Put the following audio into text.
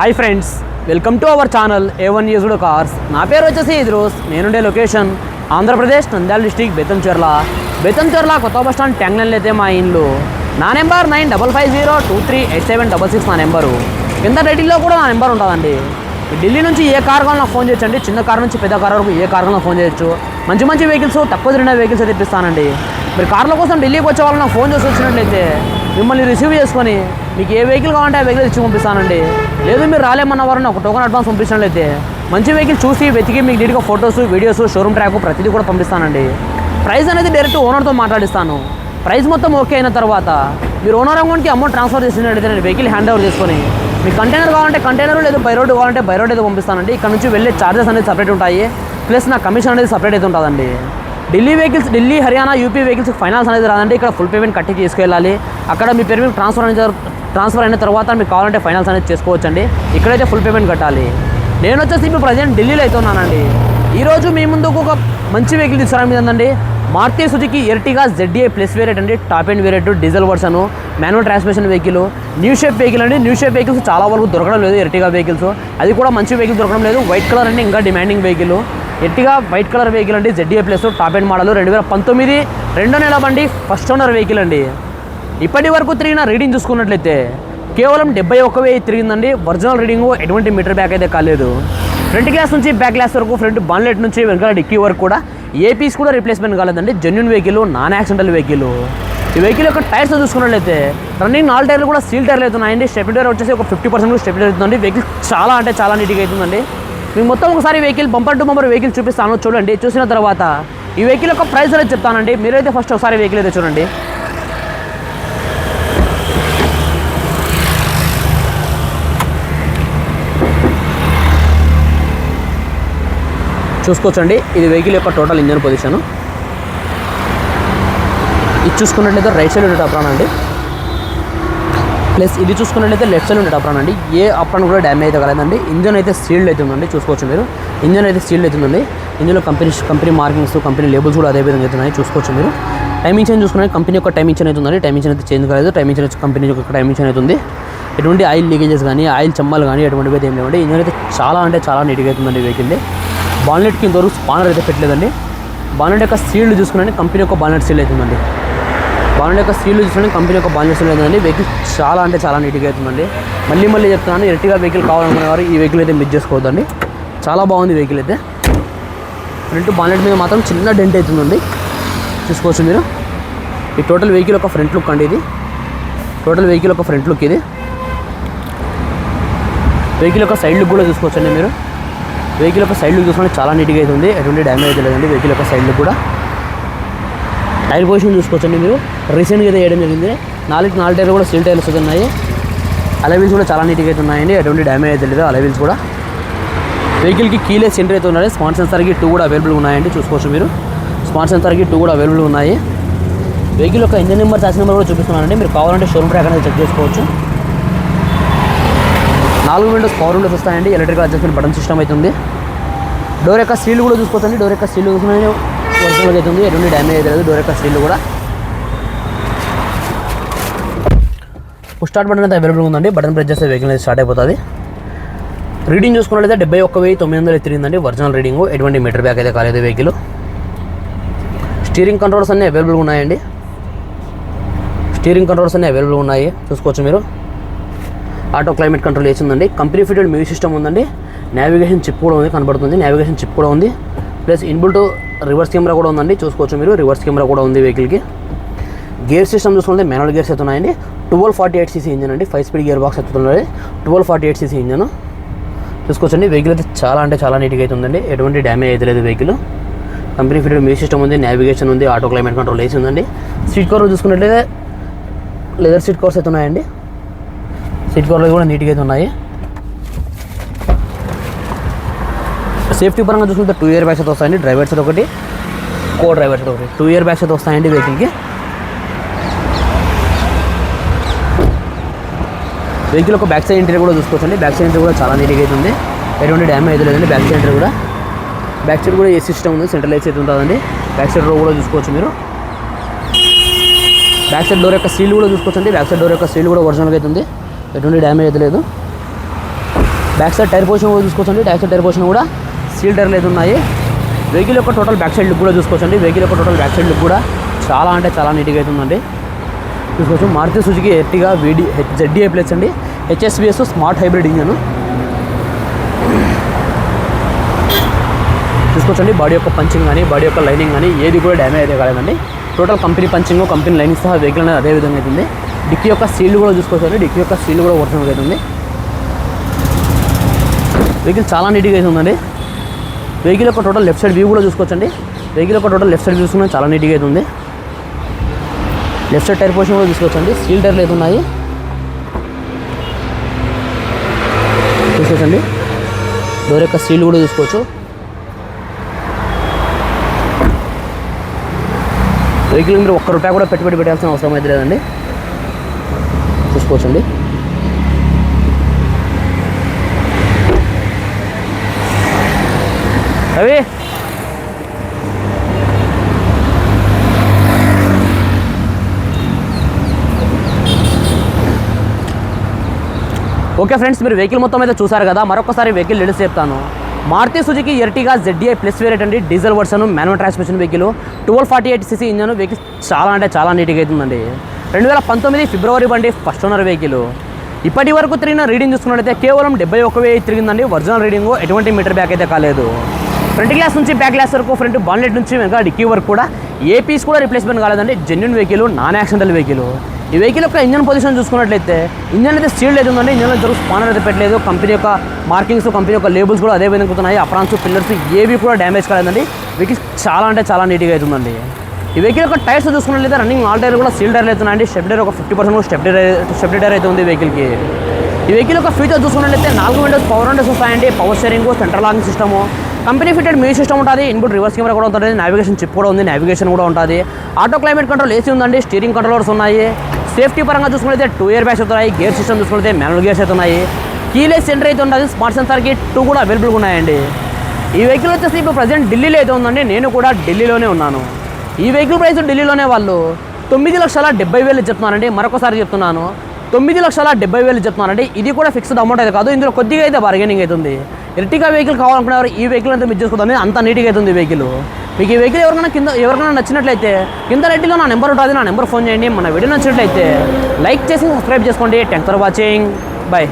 Hi friends welcome to our channel A one used cars నా పేరు వచ్చేసి ఇద్రోస్ నేనుండే లొకేషన్ ఆంధ్రప్రదేశ్ నంద్యాల డిస్టిక్ బెతంచెర్ల బెతంచెర్ల కొత్త బస్ స్టాండ్ ట్యాంగ్లైన్లో అయితే మా ఇల్లు. నా number nine double five zero two three eight seven double six నా నెంబరు. కింద టైటిల్లో కూడా నా నెంబర్ ఉంటుందండి. ఢిల్లీ నుంచి ఏ కార్ కావాలో నాకు ఫోన్ చేయొచ్చండి చిన్న కార్ నుంచి పెద్ద కార్ వరకు ఏ కార్ కావాలో ఫోన్ చేయొచ్చు. మంచి మంచి వెహికల్స్ తక్కువ తిరిగిన వెహికల్స్ అయితే మీరు కార్ల కోసం ఢిల్లీకి వచ్చే వాళ్ళు నాకు ఫోన్ చేసి వచ్చినట్లయితే మిమ్మల్ని రిసీవ్ చేసుకొని మీకు ఏ వెహికల్ కావాలంటే ఆ వెహికల్ ఇచ్చి పంపిస్తానండి. లేదు మీరు రాలేమన్న వారిని ఒక టోకన్ అడ్వాన్స్ పంపించినట్లయితే మంచి వెహికల్ చూసి వెతికి మీకు నీట్గా ఫొటోస్ వీడియోస్ షోరూమ్ ట్రాక్ ప్రతిదీ కూడా పంపిస్తానండి. ప్రైస్ అనేది డైరెక్ట్ ఓనర్తో మాట్లాడిస్తాను. ప్రైస్ మొత్తం ఓకే అయిన తర్వాత మీరు ఓనర్ అమౌంట్కి అమౌంట్ ట్రాన్స్ఫర్ చేసినట్లయితే నేను వెహికల్ హ్యాండ్ ఓవర్ చేసుకొని మీ కంటైనర్ కావాలంటే కంటైనర్ లేదు బై రోడ్ కావాలంటే బై రోడ్ అయితే పంపిస్తానండి. ఇక్కడ నుంచి వెళ్ళే ఛార్జెస్ అనేది సపరేట్ ఉంటాయి. ప్లస్ నా కమిషన్ అనేది సపరేట్ అయితే ఉంటుందండి. Delhi vehicles Delhi Haryana UP vehicles finance అనేది రాదండి ఇక్కడ ఫుల్ పేమెంట్ కట్టి తీసుకెళ్ళాలి. అక్కడ మీ పేరు మీద ట్రాన్స్ఫర్ అయిన ట్రాన్స్ఫర్ అయిన తర్వాత మీకు కావాలంటే ఫైనాన్స్ అనేది చేసుకోవచ్చండి. ఇక్కడైతే ఫుల్ పేమెంట్ కట్టాలి. నేను వచ్చేసి ఇప్పుడు ప్రజెంట్ ఢిల్లీలో అయితే ఉన్నానండి. ఈరోజు మీ ముందుకు ఒక మంచి వెహికల్ తీసుకురావడం ఏంటండి Maruti Suzuki Ertiga ZDA plus variant అండి top and variant diesel version manual transmission vehicle new shape vehicle అండి. న్యూ షేప్ వెహికల్స్ చాలా వరకు దొరకడం లేదు ఎర్టిగా వెహికల్స్. అది కూడా మంచి వెహికల్ దొరకడం లేదు. వైట్ కలర్ అండి ఇంకా demanding vehicle. Ertiga white colour vehicle అండి. ZDA plus top and model రెండు వేల పంతొమ్మిది రెండో నెల బండి ఫస్ట్ ఓనర్ వెహికల్ అండి. ఇప్పటి వరకు తిరిగిన రీడింగ్ చూసుకున్నట్లయితే కేవలం డెబ్బై ఒక్క వెయ్యి తిరిగిందండి. ఒరిజినల్ రీడింగ్ ఎటువంటి మీటర్ బ్యాక్ అయితే కాలేదు. ఫ్రంట్ గ్లాస్ నుంచి బ్యాక్ గ్లాస్ వరకు ఫ్రంట్ బాన్లెట్ నుంచి వెనకాల డిక్కీ వరకు కూడా ఏ పీస్ కూడా రీప్లేస్మెంట్ కాలేదండి. Genuine vehicle non accidental vehicle ఈ వెహికల్ యొక్క టైర్స్ చూసుకున్నట్లయితే రన్నింగ్ నాలుగు టైర్లు కూడా సీల్ టైర్లు అవుతున్నాయండి స్టెప్ టైర్ వచ్చేసి ఒక ఫిఫ్టీ పర్సెంట్ స్టెప్ టైర్ అవుతుందండి. వెహికల్ చాలా అంటే చాలా నీట్గా అవుతుందండి. మీకు మొత్తం ఒకసారి vehicle bumper to bumper vehicle చూపిస్తాను చూడండి. చూసిన తర్వాత ఈ వెహికల్ యొక్క ప్రైస్ అనేది చెప్తానండి. మీరైతే ఫస్ట్ ఒకసారి వెహికల్ అయితే చూడండి. చూసుకోవచ్చండి. ఇది వెహికల్ యొక్క టోటల్ ఇంజన్ పొజిషను. ఇది చూసుకున్నట్లయితే రైట్ సైడ్ ఉండే అండి. ప్లస్ ఇది చూసుకున్నట్లయితే లెఫ్ట్ సైడ్ ఉండే అప్రాన్ అండి ఏ అప్రాన్ కూడా డ్యామేజ్ అయితే కలదండి. ఇంజన్ అయితే సీల్డ్ అవుతుందండి చూసుకోవచ్చు మీరు. ఇంజన్ అయితే సీల్డ్ అవుతుందండి ఇందులో company company markings company labels కూడా అదే విధంగా అవుతున్నాయి చూసుకోవచ్చు మీరు. టైమింగ్ చేంజ్ చూసుకునే కంపెనీ యొక్క టైమింగ్ చేంజ్ అవుతుందండి టైమింగ్ చేంజ్ అయితే చేంజ్ కాలేదు. టైమింగ్ చేంజ్ కంపెనీ యొక్క టైమింగ్ చేంజ్ అవుతుంది ఎటువంటి ఆయిల్ లీకేజెస్ కానీ ఆయిల్ చెమ్మలు కానీ ఎటువంటివి అయితే ఏం లేవండి. ఇంజన్ అయితే చాలా అంటే చాలా నీట్గా అవుతుందండి వెహికల్ది బాన్లెట్కి ఇంతవరకు స్పానర్ అయితే పెట్టలేదండి. బాన్లెట్ యొక్క సీల్డ్ చూసుకుని కంపెనీ యొక్క బాన్లెట్ సీల్ అవుతుందండి బాండ్ యొక్క సీల్డ్ చూసుకుని కంపెనీ యొక్క బాండ్ సీల్ వెహికల్ చాలా అంటే చాలా నీట్గా అవుతుందండి. మళ్ళీ మళ్ళీ చెప్తున్నాను ఎర్టిగా వెహికల్ కావాలనుకునే వారు ఈ వెహికల్ అయితే మిస్ చేసుకోవద్దండి. చాలా బాగుంది వెహికల్ అయితే. ఫ్రంట్ బాండెట్ మీద మాత్రం చిన్న డెంట్ అవుతుందండి. చూసుకోవచ్చు మీరు. ఈ టోటల్ వెహికల్ ఒక ఫ్రంట్ లుక్ అండి ఇది. టోటల్ వెహికల్ ఒక ఫ్రంట్ లుక్ ఇది. వెహికల్ యొక్క సైడ్ లుక్ కూడా చూసుకోవచ్చండి మీరు. వెహికల్ యొక్క సైడ్ లుక్ చూసుకుంటే చాలా నీట్గా అవుతుంది. ఎటువంటి డ్యామేజ్ లేదండి. వెహికల్ యొక్క సైడ్ లుక్ కూడా. టైర్ పొజిషన్ చూసుకోవచ్చండి మీరు. రీసెంట్గా అయితే వేయడం జరిగింది. నాలుగు నాలుగు టైర్లు కూడా సీల్ టైర్స్ అయితే ఉన్నాయి అలవీల్స్ కూడా చాలా నీట్గా అయితే ఉన్నాయండి. ఎటువంటి డ్యామేజ్ అయితే లేదు అలవీల్స్ కూడా. వెహికల్కి కీలే సెంటర్ అయితే ఉన్నాయి స్మార్ట్ సెన్సర్కి టూ కూడా అవైలబుల్ ఉన్నాయండి. చూసుకోవచ్చు మీరు. స్మార్ట్ సెన్సర్కి టూ కూడా అవైలబుల్ ఉన్నాయి. వెహికల్ యొక్క ఇంజన్ నెంబర్ చాసిన నెంబర్ కూడా చూపిస్తున్నానండి. మీరు కావాలంటే షోరూమ్ ట్రాక్ అనేది చెక్ చేసుకోవచ్చు. నాలుగు విండోస్ పవర్ విండోస్ వస్తాయండి. ఎలక్ట్రికల్ అడ్జస్ట్మెంట్ బటన్ సిస్టమ్ అవుతుంది డోర్ యొక్క స్టీల్ కూడా చూసుకోవచ్చండి. డోర్ యొక్క స్టీల్ చూసుకుని అయితే ఉంది ఎటువంటి డ్యామేజ్ అయితే లేదు. డోర్ యొక్క స్టీల్ కూడా. పుష్ స్టార్ట్ బటన్ అయితే అవైలబుల్ ఉందండి. బటన్ ప్రెస్ చేస్తే వెహికల్ అయితే స్టార్ట్ అయిపోతుంది. రీడింగ్ చూసుకున్నట్లయితే డెబ్బై ఒక్క వెయ్యి తొమ్మిది వందలు తిరిగిందండి ఒరిజినల్ రీడింగ్ ఎటువంటి మీటర్ బ్యాక్ అయితే కాలేదు వెహికల్ స్టీరింగ్ కంట్రోల్స్ అన్నీ అవైలబుల్ ఉన్నాయండి. స్టీరింగ్ కంట్రోల్స్ అన్నీ అవైలబుల్ ఉన్నాయి. చూసుకోవచ్చు మీరు. ఆటో క్లైమేట్ కంట్రోల్ వేసిందండి. కంపెనీ ఫిటెడ్ మ్యూజిక్ సిస్టమ్ ఉందండి. నావిగేషన్ చిప్ కూడా ఉంది కనబడుతుంది. నావిగేషన్ చిప్ కూడా ఉంది. ప్లస్ ఇన్బుల్ట్ రివర్స్ కెమెరా కూడా ఉందండి. చూసుకోవచ్చు మీరు. రివర్స్ కెమెరా కూడా ఉంది వెహికల్కి. గేర్ సిస్టమ్ చూసుకుంటే మాన్యువల్ గేర్స్ అవుతున్నాయండి twelve forty eight CC engine అండి. Five speed gear box ఎత్తుతున్నది. Twelve forty eight CC engine. చూసుకోవచ్చండి. వెహికల్ అయితే చాలా అంటే చాలా నీట్గా అయితే ఉందండి. ఎటువంటి డ్యామేజ్ అయితే లేదు vehicle. Company fitted music system ఉంది నావిగేషన్ ఉంది ఆటో క్లైమేట్ కంట్రోల్ వేసి ఉందండి. సీట్ కవర్ చూసుకున్నట్లయితే లెదర్ సీట్ కవర్స్ అయితే ఉన్నాయండి సీట్ కవర్లు కూడా నీట్గా అయితే ఉన్నాయి. సేఫ్టీ పరంగా చూసుకుంటే టూ ఇయర్ బ్యాగ్స్ అయితే వస్తాయండి. డ్రైవర్ సైడ్ ఒకటి కో డ్రైవర్ సైడ్ ఒకటి. టూ ఇయర్ బ్యాగ్స్ అయితే వస్తాయండి వెహికల్కి వెహికల్ ఒక బ్యాక్ సైడ్ ఇంటీరియర్ కూడా చూసుకోవచ్చండి. బ్యాక్ సైడ్ ఇంటీరియర్ కూడా చాలా నీట్గా అయితే ఉంది. ఎటువంటి డ్యామేజ్ అయితే లేదండి. బ్యాక్ సైడ్ ఇంటీరియర్ కూడా. బ్యాక్ సైడ్ కూడా ఏ సిస్టమ్ ఉంది. సెంట్రల్ ఏసీ అయితే ఉంటుందండి. బ్యాక్ సైడ్ డోర్ కూడా చూసుకోవచ్చు మీరు. బ్యాక్ సైడ్ డోర్ యొక్క సీల్ కూడా చూసుకోవచ్చండి. బ్యాక్ సైడ్ డోర్ యొక్క సీల్ కూడా ఒరిజినల్గా అయితే ఉంది. ఎటువంటి డ్యామేజ్ అయితే లేదు. బ్యాక్ సైడ్ టైర్ పొజిషన్ కూడా చూసుకోవచ్చండి. బ్యాక్ సైడ్ టైర్ పొజిషన్ కూడా సీల్ టైర్లు అయితే ఉన్నాయి. వెహికల్ యొక్క టోటల్ బ్యాక్ సైడ్ లుక్ కూడా చూసుకోవచ్చండి. వెహికల్ యొక్క టోటల్ బ్యాక్ సైడ్ లుక్ కూడా చాలా అంటే చాలా నీట్గా అవుతుందండి చూసుకోవచ్చు. Maruti Suzuki Ertiga VDI ZDI plus అండి. HSBS smart hybrid engine. చూసుకోవచ్చండి. బాడీ యొక్క పంచింగ్ కానీ బాడీ యొక్క లైనింగ్ కానీ ఏది కూడా డ్యామేజ్ అయితే కాలేదండి. Total company punching company lining సహా వెహికల్ అనేది అదే విధంగా అవుతుంది డిక్కీ యొక్క సీల్ కూడా చూసుకోవచ్చండి. డిక్కీ యొక్క సీల్ కూడా ఒరిజినల్ అవుతుంది వెహికల్ చాలా నీట్గా అవుతుందండి వెహికల్ యొక్క టోటల్ లెఫ్ట్ సైడ్ వ్యూ కూడా చూసుకోవచ్చండి. వెహికల్ యొక్క టోటల్ లెఫ్ట్ సైడ్ వ్యూ చూసుకున్నా చాలా నీట్గా అయితే ఉంది. లెఫ్ట్ సైడ్ టైర్ పోర్షన్ కూడా తీసుకోవచ్చండి సీల్ టైర్లు అయితే ఉన్నాయి. చూసుకోవచ్చండి. డోర్ యొక్క సీల్ కూడా చూసుకోవచ్చు. వెహికల్ మీరు ఒక్క రూపాయి కూడా పెట్టుబడి పెట్టాల్సిన అవసరం అయితే లేదండి. చూసుకోవచ్చండి. అవి? ఓకే ఫ్రెండ్స్ మీరు వెహికల్ మొత్తం అయితే చూసారు కదా మరొకసారి వెహికల్ డీటెయిల్స్ చెప్తాను Maruti Suzuki Ertiga ZDI plus variant అండి diesel version manual transmission vehicle twelve forty eight CC engine vehicle చాలా అంటే చాలా నీట్గా అవుతుందండి రెండు వేల పంతొమ్మిది ఫిబ్రవరి బండి ఫస్ట్ ఓనర్ వెహికల్. ఇప్పటి వరకు తిరిగిన రీడింగ్ చూసుకున్నట్టయితే కేవలం డెబ్బై ఒక వెయ్యి తిరిగిందండి ఒరిజినల్ రీడింగ్ ఎటువంటి మీటర్ బ్యాక్ అయితే కాలేదు. ఫ్రంట్ గ్లాస్ నుంచి బ్యాక్ గ్లాస్ వరకు ఫ్రంట్ బాన్లెట్ నుంచి వెనక డిక్కీ వరకు కూడా ఏ పీస్ కూడా రిప్లేస్మెంట్ కాలేదండి. Genuine vehicle non accidental vehicle ఈ వెహికల్ యొక్క ఇంజన్ పొజిషన్ చూసుకున్నట్లయితే ఇంజన్ అయితే స్టీల్ అయితే ఉందండి. ఇంజన్లో జరుగు స్పానర్ అయితే పెట్టలేదు. కంపెనీ యొక్క మార్కింగ్స్ కంపెనీ యొక్క లేబుల్స్ కూడా అదే విధంగా ఉన్నాయి అప్రాన్స్ పిల్లర్స్ ఏవి కూడా డ్యామేజ్ కాలేదండి. వెహికల్ చాలా అంటే చాలా నీట్గా అవుతుందండి ఈ వెహికల్ యొక్క టైర్స్ చూసుకున్నట్లయితే రన్నింగ్ ఆల్ టైర్ కూడా సీల్ టైర్లు అవుతున్నాయండి స్టెప్ టైర్ ఒక fifty percent step tyre step tyre అయితే ఉంది వెహికల్కి ఈ వెహికల్ యొక్క ఫీచర్ చూసుకున్నట్లయితే నాలుగు విండోస్ పవర్ విండోస్ వస్తాయండి. Power steering central locking system company fitted music system ఉంటుంది ఇన్పుట్ రివర్స్ కెమెరా కూడా ఉంటుంది నావిగేషన్ చిప్ కూడా ఉంది నావిగేషన్ కూడా ఉంటుంది. ఆటో క్లైమేట్ కంట్రోల్ ఏసీ ఉందండి స్టీరింగ్ కంట్రోలర్స్ ఉన్నాయి. సేఫ్టీ పరంగా చూసుకుంటే టూ ఇయర్ బ్యాగ్స్ అవుతున్నాయి గేర్ సిస్టమ్ చూసుకుంటే మెనల్ గేర్స్ అవుతున్నాయి. కీలెస్ సెంటర్ అయితే ఉంటుంది స్మార్ట్ సెన్సార్కి టూ కూడా అవైలబుల్గా ఉన్నాయండి. ఈ వెహికల్ వచ్చేసి ఇప్పుడు ప్రజెంట్ ఢిల్లీలో అయితే ఉందండి నేను కూడా ఢిల్లీలోనే ఉన్నాను. ఈ వెహికల్ ప్రైస్ ఢిల్లీలోనే వాళ్ళు తొమ్మిది లక్షల డెబ్బై వేలు చెప్తున్నానండి మరొకసారి చెప్తున్నాను. తొమ్మిది లక్షల డెబ్బై వేలు చెప్తున్నానండి ఇది కూడా ఫిక్స్డ్ అమౌంట్ అయితే కాదు ఇందులో కొద్దిగా అయితే బార్గెనింగ్ అవుతుంది ఎర్టిగా వెహికల్ కావాలనుకున్నారు ఈ వెహికల్ అంతా మీరు చేసుకోవద్దని అంత నీట్గా అవుతుంది వెహికల్. మీకు ఈ వెహికల్ ఎవరికైనా కింద ఎవరికైనా నచ్చినట్లయితే కింద రెడ్డిలో నా నెంబర్ ఉంటుంది నా నెంబర్ ఫోన్ చేయండి. మన వీడియో నచ్చినట్లయితే లైక్ చేసి సబ్స్క్రైబ్ చేసుకోండి. Thanks for watching bye